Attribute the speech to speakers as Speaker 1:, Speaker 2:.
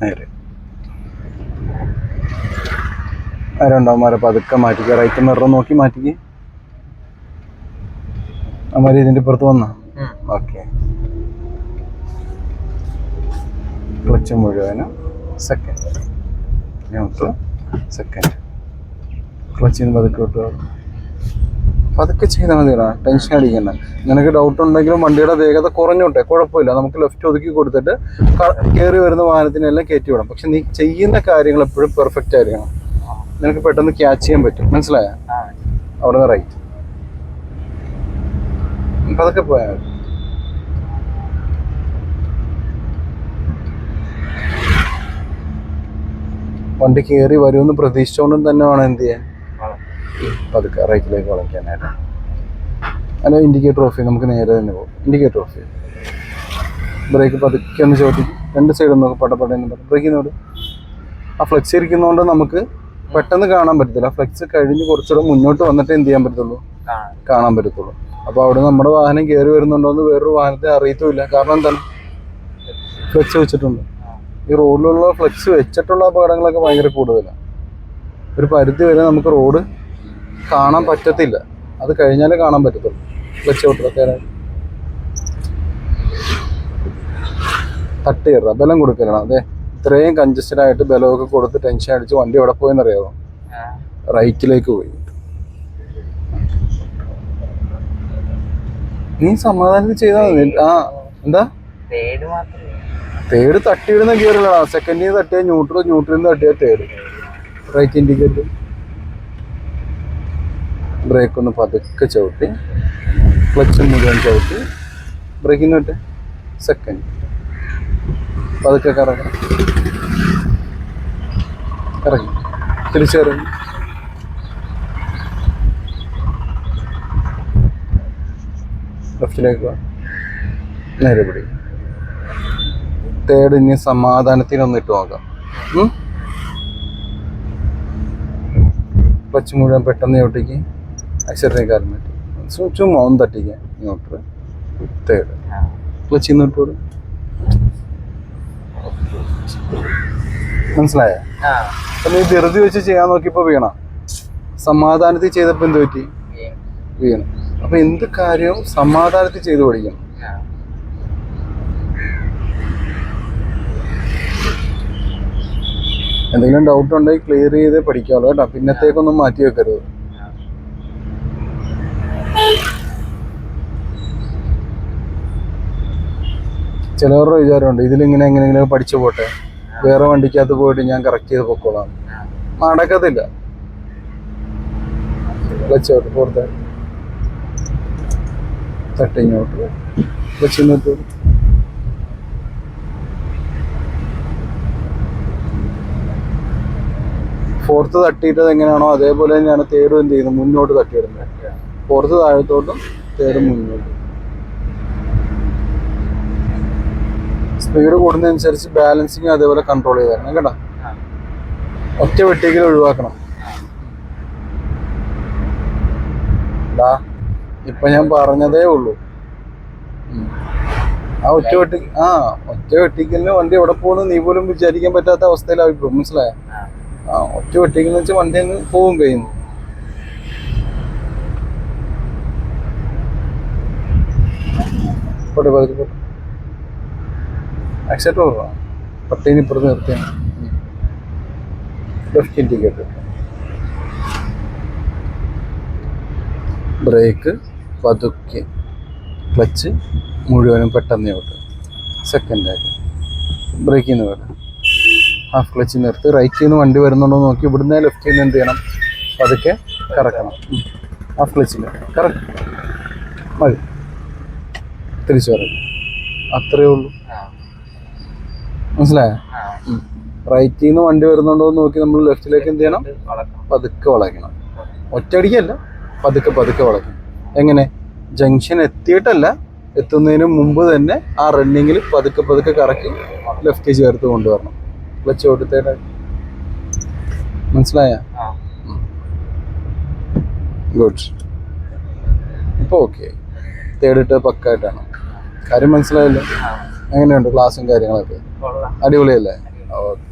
Speaker 1: നേരെ. രണ്ടാമന്മാരെ പതുക്കെ മാറ്റിക്കുക right mirror നോക്കി മാറ്റിക്ക്. അമാര് ഇതിന്റെ പുറത്ത് വന്നാ? ഓക്കെ ക്ലച്ച് മുഴുവനും സെക്കൻഡ് സെക്കൻഡ് ക്ലച്ചിന് പതുക്കെ വിട്ടു? പതുക്കെ ചെയ്താൽ മതിടാ ടെൻഷൻ അടിക്കണ്ട. നിനക്ക് ഡൗട്ട് ഉണ്ടെങ്കിലും വണ്ടിയുടെ വേഗത കുറഞ്ഞോട്ടെ. കുഴപ്പമില്ല. നമുക്ക് ലെഫ്റ്റ് ഒതുക്കി കൊടുത്തിട്ട് കയറി വരുന്ന വാഹനത്തിനെല്ലാം കയറ്റി വിടാം. പക്ഷെ നീ ചെയ്യുന്ന കാര്യങ്ങൾ എപ്പോഴും പെർഫെക്റ്റ് ആയിരിക്കണം. നിനക്ക് പെട്ടെന്ന് ക്യാച്ച് ചെയ്യാൻ പറ്റും. മനസ്സിലായ? അവിടെ നിന്ന് റൈറ്റ് പതുക്കെ പോയാൽ മതി. വണ്ടി കയറി വരുമെന്ന് പ്രതീക്ഷിച്ചുകൊണ്ടും തന്നെ വേണം എന്ത് ചെയ്യാൻ. പതുക്കെ റൈറ്റിലേക്ക് വളയ്ക്കാനായിട്ട്. അല്ല ഇൻഡിക്കേറ്റർ ഓഫ് ചെയ്യും നമുക്ക് നേരെ തന്നെ പോകും. ഇൻഡിക്കേറ്റർ ഓഫ് ചെയ്യും ബ്രേക്ക് പതുക്കെ ഒന്ന് ചോട്ടി രണ്ട് സൈഡും നോക്കും പടപടയെന്ന് പറയും ബ്രേക്ക് നോട് ആ ഫ്ലെക്സ് ഇരിക്കുന്നതുകൊണ്ട് നമുക്ക് പെട്ടെന്ന് കാണാൻ പറ്റത്തില്ല. ഫ്ലെക്സ് കഴിഞ്ഞ് കുറച്ചുകൂടെ മുന്നോട്ട് വന്നിട്ട് എന്ത് ചെയ്യാൻ പറ്റത്തുള്ളൂ? കാണാൻ. പറ്റത്തുള്ളൂ. അപ്പോൾ അവിടെ നമ്മുടെ വാഹനം കയറി വരുന്നുണ്ടോ എന്ന് വേറൊരു വാഹനത്തെ അറിയത്തുമില്ല. കാരണം എന്താണ്? ഫ്ലെക്സ് വെച്ചിട്ടുണ്ട്. ഈ റോഡിലുള്ള ഫ്ലെക്സ് വെച്ചിട്ടുള്ള അപകടങ്ങളൊക്കെ ഭയങ്കര കൂടുതലാണ്. ഒരു പരിധി വരെ നമുക്ക് റോഡ് കാണാൻ പറ്റത്തില്ല. അത് കഴിഞ്ഞാലേ കാണാൻ പറ്റത്തുള്ളൂ. ഫ്ലെക്സ് വിട്ടിടത്തേനെ തട്ടി കയറുക ബലം കൊടുക്കലാണ്. അതെ. ഇത്രയും കഞ്ചസ്റ്റഡ് ആയിട്ട് ബലമൊക്കെ കൊടുത്ത് ടെൻഷൻ അടിച്ച് വണ്ടി എവിടെ പോയെന്നറിയാമോ റൈറ്റിലേക്ക് പോയി. നീ സമാധാനത്തിൽ ചെയ്താൽ ആ എന്താ?
Speaker 2: തേട്
Speaker 1: തട്ടിയിടുന്ന ഗിയറിലാണ്. സെക്കൻഡിൽ തട്ടിയ ന്യൂട്രൽ ന്യൂട്രലിൽ നിന്ന് തട്ടിയ തേട് റൈറ്റ് ഇൻഡിക്കേറ്റർ ബ്രേക്ക് ഒന്ന് പതുക്കെ ചവിട്ടി ക്ലച്ച് മുഴുവൻ ചവിട്ടി ബ്രേക്കിന് നിന്ന് വിട്ട് സെക്കൻഡ് പതുക്കെ കറങ്ങി. കറങ്ങി തിരിച്ചിറങ്ങി ലെഫ്റ്റിലേക്ക് നേരെ പിടിക്കും തേർഡ് ഇനി സമാധാനത്തിനൊന്ന് ഇട്ട് നോക്കാം? ക്ലച്ച് മുഴുവൻ പെട്ടെന്ന് ചവിട്ടിക്ക്. അക്ഷരത്തെ കാലം പറ്റി ചുമ്മാ ഒന്ന് ഇങ്ങോട്ട് തേർഡ് ക്ലച്ചിൽ നിന്ന് ഇട്ടോട് മനസ്സിലായ? അപ്പൊ നീ ധൃതി വെച്ച് ചെയ്യാൻ നോക്കിയപ്പോ വീണ? സമാധാനത്തിൽ ചെയ്തപ്പോ എന്ത് പറ്റി? വീണു. അപ്പൊ എന്ത് കാര്യവും സമാധാനത്തിൽ ചെയ്തു പഠിക്കണം? എന്തെങ്കിലും ഡൗട്ട് ഉണ്ടെങ്കിൽ ക്ലിയർ ചെയ്ത് പഠിക്കാമല്ലോ കേട്ടോ. പിന്നത്തേക്കൊന്നും മാറ്റി വെക്കരുത്. ചിലവരുടെ വിചാരമുണ്ട് ഇതിലിങ്ങനെ എങ്ങനെയെങ്കിലും പഠിച്ചു പോട്ടെ. വേറെ വണ്ടിക്കകത്ത് പോയിട്ട് ഞാൻ കറക്റ്റ് ചെയ്ത് പൊക്കോളാം. നടക്കത്തില്ല. വെച്ചോട്ട് പുറത്ത് തട്ടിങ്ങോട്ട് വെച്ചിട്ട് ഫോർത്ത് തട്ടിയിട്ടത് എങ്ങനെയാണോ അതേപോലെ തന്നെയാണ് തേർഡ് എന്ത് ചെയ്യുന്നത് മുന്നോട്ട് തട്ടിയിടുന്നത്. ഫോർത്ത് താഴത്തോട്ടും തേർഡ് മുന്നോട്ടും. സ്പീഡ് കൂടുന്നതനുസരിച്ച് ബാലൻസിങ് അതേപോലെ കൺട്രോൾ ചെയ്ത് തരണം കേട്ടോ ഒറ്റ വെട്ടിക്കൽ ഒഴിവാക്കണം. ഡാ ഇപ്പൊ ഞാൻ പറഞ്ഞതേ ഉള്ളൂ. ആ ഒറ്റ വെട്ടി ആ ഒറ്റ വെട്ടിക്കലിന് വണ്ടി എവിടെ പോകുന്നു നീ പോലും വിചാരിക്കാൻ പറ്റാത്ത അവസ്ഥയിലാവും മനസ്സിലായ?
Speaker 2: ആ.
Speaker 1: ഒറ്റ വെട്ടിക്കൽ വെച്ചാൽ വണ്ടി അങ്ങ് പോവും കഴിയുന്നു പോട്ടെ പതുക്കെ പോട്ടെ ആക്സെപ്റ്റ് പട്ടീന് ഇപ്പുറത്ത് നിർത്തിയാണ് ലെഫ്റ്റ് ഇൻഡിക്കേറ്റർ ബ്രേക്ക് പതുക്കെ. ക്ലച്ച് മുഴുവനും പെട്ടെന്ന് ഓട്ട് സെക്കൻഡായിട്ട് ബ്രേക്കിൽ നിന്ന് വരാം. ഹാഫ് ക്ലച്ച് നിർത്തി. റൈറ്റിൽ നിന്ന് വണ്ടി വരുന്നുണ്ടോ നോക്കി. ഇവിടുന്ന് ലെഫ്റ്റിൽ നിന്ന് എന്ത് ചെയ്യണം? പതുക്കെ കറക്കണം. ഹാഫ് ക്ലച്ചിൽ കറക്റ്റ് മതി. തിരിച്ചു പറയും അത്രേ ഉള്ളൂ. മനസ്സിലായ? റൈറ്റിൽ നിന്ന് വണ്ടി വരുന്നുണ്ടോ എന്ന് നോക്കി നമ്മൾ ലെഫ്റ്റിലേക്ക് എന്ത് ചെയ്യണം? പതുക്കെ വളയ്ക്കണം. ഒറ്റയടിക്കല്ല പതുക്കെ പതുക്കെ വളയ്ക്കണം. എങ്ങനെ? ജംഗ്ഷൻ എത്തിയിട്ടല്ല എത്തുന്നതിന് മുമ്പ് തന്നെ ആ റണ്ണിങ്ങിൽ പതുക്കെ പതുക്കെ കറക്കി ലെഫ്റ്റ് ചേർത്ത് കൊണ്ടുവരണം. ക്ലച്ച് ഓട്ടത്തേടെ മനസ്സിലായ? ഗുഡ് ഇപ്പോൾ ഓക്കെ തേടിട്ട് പക്കായിട്ടാണ്. കാര്യം മനസ്സിലായല്ലോ. എങ്ങനെയുണ്ട് ക്ലാസ്സും കാര്യങ്ങളൊക്കെ? അടിപൊളിയല്ലേ? ഓക്കെ.